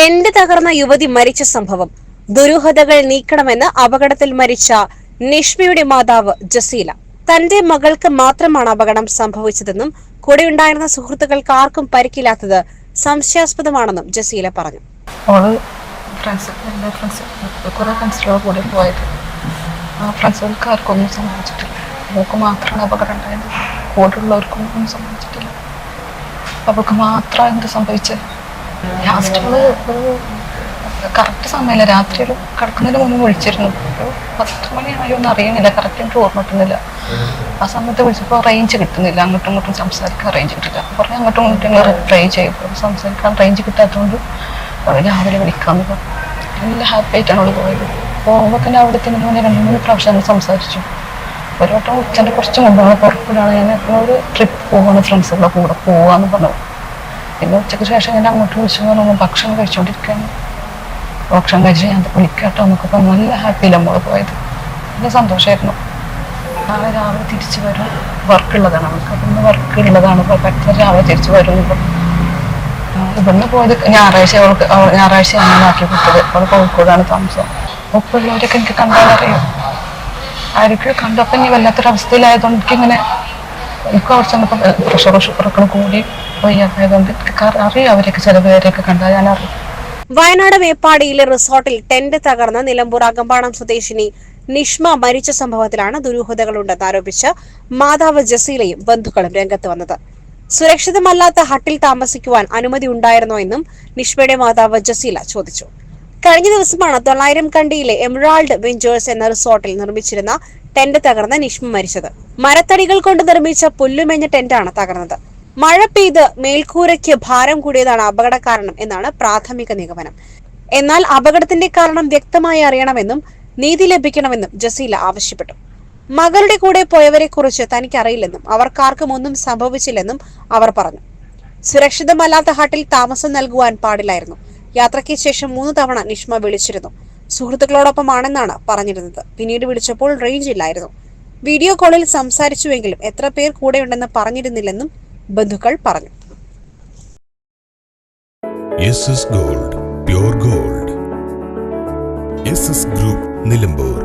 Tent തകർന്ന യുവതി മരിച്ച സംഭവം. ദുരൂഹതകൾ നീക്കണമെന്ന് അപകടത്തിൽ മരിച്ച നിഷ്മയുടെ മാതാവ് ജസീല. തന്റെ മകൾക്ക് മാത്രമാണ് അപകടം സംഭവിച്ചതെന്നും കൂടെയുണ്ടായിരുന്ന സുഹൃത്തുക്കൾക്ക് ആർക്കും പരിക്കില്ലാത്തത് സംശയാസ്പദമാണെന്നും ജസീല പറഞ്ഞു. അവൾ ഫ്രണ്ട്സ് എന്റെ ഫ്രണ്ട്സ് കുറേ ഫ്രണ്ട്സിലൂടെ കൂടെ പോയത്. ആ ഫ്രണ്ട്സുകൾക്ക് ആർക്കൊന്നും സംഭവിച്ചിട്ടില്ല അവൾക്ക് മാത്രമാണ് അപകടം ഉണ്ടായത്. കൂടെയുള്ളവർക്കൊന്നും ഒന്നും സംഭവിച്ചിട്ടില്ല അവൾക്ക് മാത്രം എന്ത് സംഭവിച്ചത്. ലാസ്റ്റ് ഒരു കറക്റ്റ് സമയമില്ല രാത്രി ഒരു കിടക്കുന്നതിന് മുന്നേ വിളിച്ചിരുന്നു. ഒരു പത്ത് മണിയായോ എന്ന് അറിയുന്നില്ല. കറക്റ്റ് എനിക്ക് ഓർമ്മ കിട്ടുന്നില്ല. ആ സമയത്ത് വിളിച്ചപ്പോൾ റേഞ്ച് കിട്ടുന്നില്ല. അങ്ങോട്ടും ഇങ്ങോട്ടും സംസാരിക്കാൻ റേഞ്ച് കിട്ടില്ല. കുറേ അങ്ങോട്ടും ഇങ്ങോട്ടും ഞങ്ങൾ ട്രൈ ചെയ്തു. സംസാരിക്കാൻ റേഞ്ച് കിട്ടാത്തതുകൊണ്ട് രാവിലെ വിളിക്കാമെന്ന് പറഞ്ഞു. നല്ല ഹാപ്പി ആയിട്ടാണ് അവൾ പോയത്. പോകുമ്പോൾ തന്നെ അവിടെ തന്നെ ഞാൻ രണ്ട് മൂന്ന് പ്രാവശ്യം ഞങ്ങൾ സംസാരിച്ചു. ഒരു വട്ടം ഉച്ചന്റെ കുറച്ച് മുമ്പാണ് പുറപ്പെടാണ് ഞാൻ ഒരു ട്രിപ്പ് പോവാണ് ഫ്രണ്ട്സുകളുടെ കൂടെ പോവാന്ന് പറഞ്ഞു. പിന്നെ ഉച്ചയ്ക്ക് ശേഷം ഞാൻ അങ്ങോട്ട് വിളിച്ചു പറഞ്ഞു ഭക്ഷണം കഴിച്ചുകൊണ്ടിരിക്കുകയാണ് ഭക്ഷണം കഴിച്ച് ഞാൻ വിളിക്കാട്ടോ എന്നൊക്കെ പറഞ്ഞു. നല്ല ഹാപ്പിയിൽ നമ്മൾ പോയത്? നല്ല സന്തോഷമായിരുന്നു നാളെ രാവിലെ തിരിച്ചു വരും. വർക്ക് ഉള്ളതാണ് നമുക്ക് ഇന്ന് വർക്ക് ഉള്ളതാണ്. പെട്ടെന്ന് രാവിലെ തിരിച്ചു വരും ഇവിടുന്ന് പോയത് ഞായറാഴ്ച അവൾക്ക് അവൾ- ഞായറാഴ്ച ഞാൻ ആക്കി കൊടുത്തത് അവൾ കോഴിക്കോടാണ് താമസം. ഒപ്പമുള്ളവരൊക്കെ എനിക്ക് കണ്ടാൽ അറിയാം ആരൊക്കെ കണ്ടപ്പോൾ ഇനി വല്ലാത്തൊരവസ്ഥയിലായതുകൊണ്ട് എനിക്കിങ്ങനെ അവിടെ ചെന്നപ്പോൾ പ്രഷർ ഷുഗറൊക്കെ കൂടി വയ്യാതായതുകൊണ്ട് അറിയാം അവരൊക്കെ ചില പേരെയൊക്കെ കണ്ടാൽ ഞാൻ അറിയാം വയനാട് മേപ്പാടിയിലെ റിസോർട്ടിൽ ടെന്റ് തകർന്ന നിലമ്പൂർ അകമ്പാടം സ്വദേശിനി നിഷ്മ മരിച്ച സംഭവത്തിലാണ് ദുരൂഹതകളുണ്ടെന്ന് ആരോപിച്ച് മാതാവ് ജസീലയും ബന്ധുക്കളും രംഗത്ത് വന്നത്. സുരക്ഷിതമല്ലാത്ത ഹട്ടിൽ താമസിക്കുവാൻ അനുമതി ഉണ്ടായിരുന്നോ എന്നും നിഷ്മയുടെ മാതാവ് ജസീല ചോദിച്ചു. കഴിഞ്ഞ ദിവസമാണ് തൊള്ളായിരം കണ്ടിയിലെ എമറാൾഡ് വെഞ്ചേഴ്സ് എന്ന റിസോർട്ടിൽ നിർമ്മിച്ചിരുന്ന ടെന്റ് തകർന്ന് നിഷ്മ മരിച്ചത്. മരത്തടികൾ കൊണ്ട് നിർമ്മിച്ച പുല്ലുമെഞ്ഞ ടെന്റാണ് തകർന്നത്. മഴ പെയ്ത് മേൽക്കൂരയ്ക്ക് ഭാരം കൂടിയതാണ് അപകട കാരണം എന്നാണ് പ്രാഥമിക നിഗമനം. എന്നാൽ അപകടത്തിന്റെ കാരണം വ്യക്തമായി അറിയണമെന്നും നീതി ലഭിക്കണമെന്നും ജസീല ആവശ്യപ്പെട്ടു. മകളുടെ കൂടെ പോയവരെ കുറിച്ച് തനിക്കറിയില്ലെന്നും അവർക്കാർക്കും ഒന്നും സംഭവിച്ചില്ലെന്നും അവർ പറഞ്ഞു. സുരക്ഷിതമല്ലാത്ത ഹട്ടിൽ താമസം നൽകുവാൻ പാടില്ലായിരുന്നു. യാത്രയ്ക്ക് ശേഷം മൂന്ന് തവണ നിഷ്മ വിളിച്ചിരുന്നു. സുഹൃത്തുക്കളോടൊപ്പമാണെന്നാണ് പറഞ്ഞിരുന്നത്. പിന്നീട് വിളിച്ചപ്പോൾ റേഞ്ച് ഇല്ലായിരുന്നു. വീഡിയോ കോളിൽ സംസാരിച്ചുവെങ്കിലും എത്ര പേർ കൂടെയുണ്ടെന്ന് പറഞ്ഞിരുന്നില്ലെന്നും ബന്ധുക്കൾ പറഞ്ഞു. Gold gold group Nilambur